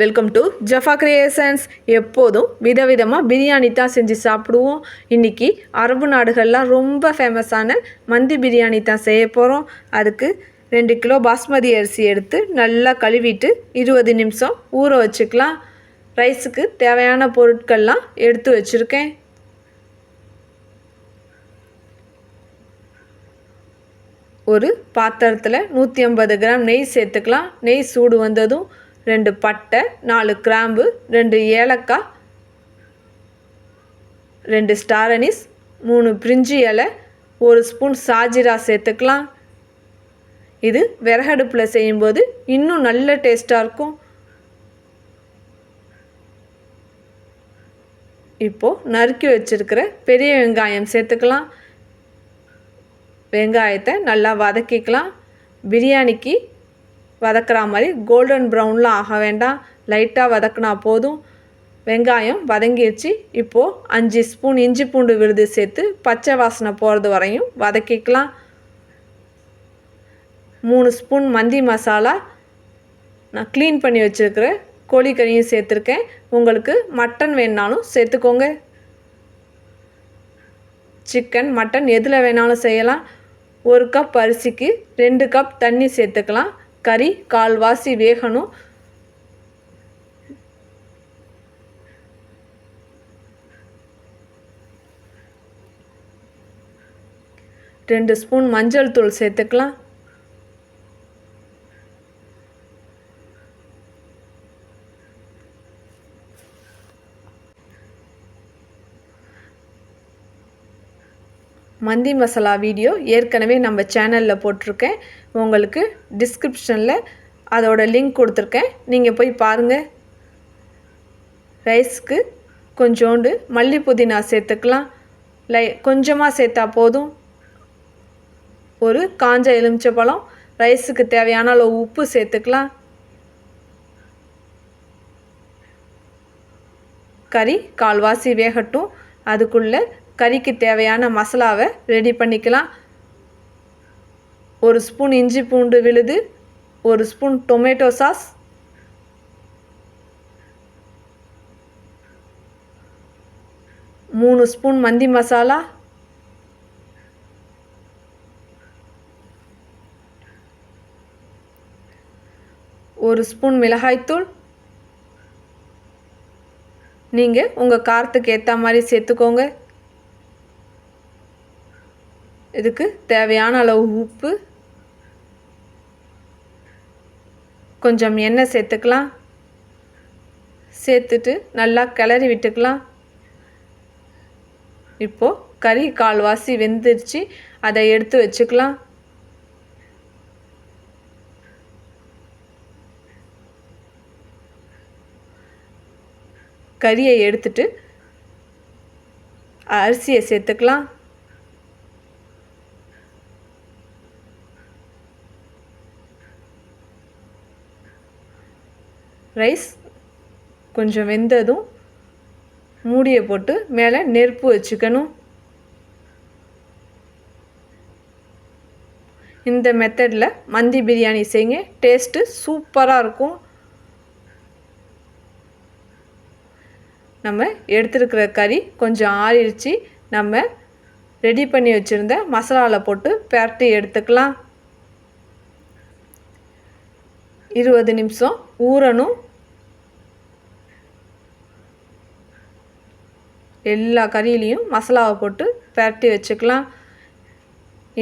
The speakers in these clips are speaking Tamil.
வெல்கம் டு ஜஃபா கிரியேஷன்ஸ் எப்போதும் விதவிதமாக பிரியாணி தான் செஞ்சு சாப்பிடுவோம். இன்றைக்கி அரபு நாடுகள்லாம் ரொம்ப ஃபேமஸான மந்தி பிரியாணி தான் செய்ய போகிறோம் அதுக்கு ரெண்டு கிலோ பாஸ்மதி அரிசி எடுத்து நல்லா கழுவிட்டு இருபது நிமிஷம் ஊற வச்சுக்கலாம். ரைஸுக்கு தேவையான பொருட்கள்லாம் எடுத்து வச்சுருக்கேன். ஒரு பாத்திரத்தில் நூற்றி ஐம்பது கிராம் நெய் சேர்த்துக்கலாம். நெய் சூடு வந்ததும் ரெண்டு பட்டை நாலு கிராம்பு ரெண்டு ஏலக்காய் ரெண்டு ஸ்டார் அனிஸ் மூணு பிரிஞ்சி இலை ஒரு ஸ்பூன் சாஜிரா சேர்த்துக்கலாம். இது விறகடுப்பில் செய்யும்போது இன்னும் நல்ல டேஸ்ட்டாக இருக்கும். இப்போது நறுக்கி வச்சுருக்கிற பெரிய வெங்காயம் சேர்த்துக்கலாம். வெங்காயத்தை நல்லா வதக்கிக்கலாம். பிரியாணிக்கு வதக்குற மாதிரி கோல்டன் ப்ரௌன்லாம் ஆக வேண்டாம். லைட்டாக வதக்குனா போதும். வெங்காயம் வதங்கிடுச்சு இப்போது அஞ்சு ஸ்பூன் இஞ்சி பூண்டு விழுது சேர்த்து பச்சை வாசனை போகிறது வரையும் வதக்கிக்கலாம். மூணு ஸ்பூன் மந்தி மசாலா. நான் க்ளீன் பண்ணி வச்சுருக்கிற கோழிக்கறியும் சேர்த்துருக்கேன். உங்களுக்கு மட்டன் வேணுனாலும் சேர்த்துக்கோங்க. சிக்கன் மட்டன் எதில் வேணாலும் செய்யலாம். ஒரு கப் அரிசிக்கு ரெண்டு கப் தண்ணி சேர்த்துக்கலாம். கறி கால்வாசி வேகணும் ரெண்டு ஸ்பூன் மஞ்சள் தூள் சேர்த்துக்கலாம். மந்தி மசாலா வீடியோ ஏற்கனவே நம்ம சேனலில் போட்டிருக்கேன். உங்களுக்கு டிஸ்கிரிப்ஷனில் அதோட லிங்க் கொடுத்துருக்கேன். நீங்கள் போய் பாருங்கள் ரைஸ்க்கு கொஞ்சோண்டு மல்லி புதினா சேர்த்துக்கலாம். லை கொஞ்சமாக சேர்த்தா போதும். ஒரு காஞ்ச எலுமிச்சப்பழம் ரைஸுக்கு தேவையான அளவு உப்பு சேர்த்துக்கலாம். கறி கால்வாசி வேகட்டும். அதுக்குள்ளே கறிக்கு தேவையான மசாலாவை ரெடி பண்ணிக்கலாம். ஒரு ஸ்பூன் இஞ்சி பூண்டு விழுது ஒரு ஸ்பூன் டொமேட்டோ சாஸ் மூணு ஸ்பூன் மந்தி மசாலா. ஒரு ஸ்பூன் மிளகாய்த்தூள் நீங்கள் உங்கள் காரத்துக்கு ஏற்ற மாதிரி சேர்த்துக்கோங்க. இதுக்கு தேவையான அளவு உப்பு. கொஞ்சம் எண்ணெய் சேர்த்துக்கலாம். சேர்த்துட்டு நல்லா கிளறி விட்டுக்கலாம். இப்போது கறி கால்வாசி வெந்துருச்சு. அதை எடுத்து வச்சுக்கலாம். கறியை எடுத்துட்டு அரிசியை சேர்த்துக்கலாம். ரைஸ் கொஞ்சம் வெந்ததும் மூடியை போட்டு மேலே நெருப்பு வச்சுக்கணும். இந்த மெத்தடில் மந்தி பிரியாணி செய்யுங்க. டேஸ்ட்டு சூப்பராக இருக்கும். நம்ம எடுத்துருக்கிற கறி கொஞ்சம் ஆறிடுச்சு. நம்ம ரெடி பண்ணி வச்சுருந்த மசாலாவில் போட்டு பரட்டி எடுத்துக்கலாம். இருபது நிமிஷம். ஊறணும். எல்லா கறியிலையும் மசாலாவை போட்டு பரட்டி வச்சுக்கலாம்.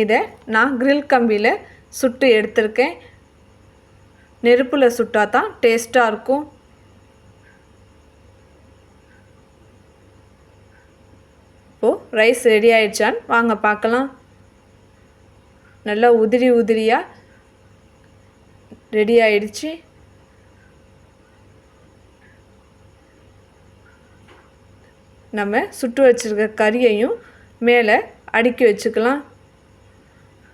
இதை நான் கிரில் கம்பியில் சுட்டு எடுத்திருக்கேன். நெருப்பில் சுட்டால் தான் டேஸ்ட்டாக இருக்கும். இப்போது ரைஸ் ரெடி ஆயிடுச்சான்னு வாங்க பார்க்கலாம். நல்லா உதிரி உதிரியாக ரெடி ஆயிடுச்சு. நம்ம சுட்டு வச்சுருக்க கறியையும் மேலே அடுக்கி வச்சுக்கலாம்.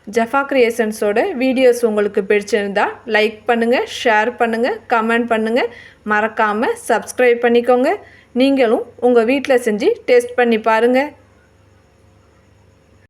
ஜஃபா கிரியேஷன்ஸோட வீடியோஸ் உங்களுக்கு பிடிச்சிருந்தா லைக் பண்ணுங்கள் ஷேர் பண்ணுங்கள் கமெண்ட் பண்ணுங்கள் மறக்காமல் சப்ஸ்கிரைப் பண்ணிக்கோங்க. நீங்களும் உங்கள் வீட்டில் செஞ்சு டேஸ்ட் பண்ணி பாருங்கள்